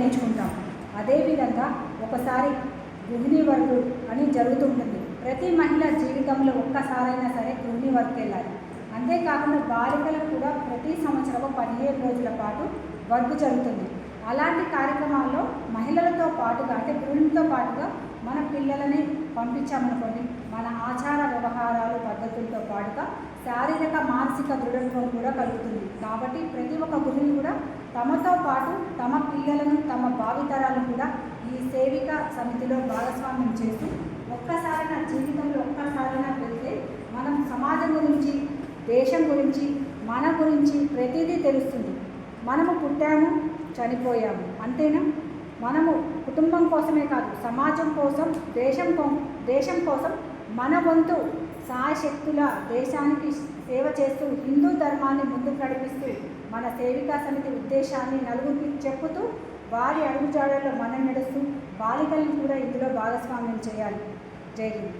నేర్చుకుంటాం. అదేవిధంగా ఒకసారి గృహిణి వర్క్ అని జరుగుతుంటుంది. ప్రతి మహిళ జీవితంలో ఒక్కసారైనా సరే గృహిణి వర్క్ వెళ్ళాలి అంతేకాకుండా బాలికలకు కూడా ప్రతి సంవత్సరం పదిహేను రోజుల పాటు వర్క్ జరుగుతుంది. అలాంటి కార్యక్రమాల్లో మహిళలతో పాటుగా అంటే గృహిణితో పాటుగా మన పిల్లలని పంపించామనుకోండి మన ఆచార వ్యవహారాలు పద్ధతులతో శారీరక మానసిక దృఢత్వం కూడా కలుగుతుంది. కాబట్టి ప్రతి ఒక్క గృహిణి కూడా తమతో పాటు తమ పిల్లలను తమ భావితరాలను కూడా ఈ సేవిక సమితిలో భాగస్వామ్యం చేస్తూ ఒక్కసారైనా జీవితంలో ఒక్కసారైనా వెళ్తే మనం సమాజం గురించి దేశం గురించి మన గురించి ప్రతిదీ తెలుస్తుంది. మనము పుట్టాము చనిపోయాము. అంతేనా? మనము కుటుంబం కోసమే కాదు సమాజం కోసం దేశం కో- దేశం కోసం మన వంతు సహాయశక్తుల దేశానికి సేవ చేస్తూ హిందూ ధర్మాన్ని ముందుకు నడిపిస్తూ మన సేవికా సమితి ఉద్దేశాన్ని నలుగురికి చెప్పుతూ వారి అడుగుజాడల్లో మనం నడుస్తూ బాలికలను కూడా ఇందులో భాగస్వామ్యం చేయాలి. జై హింద్.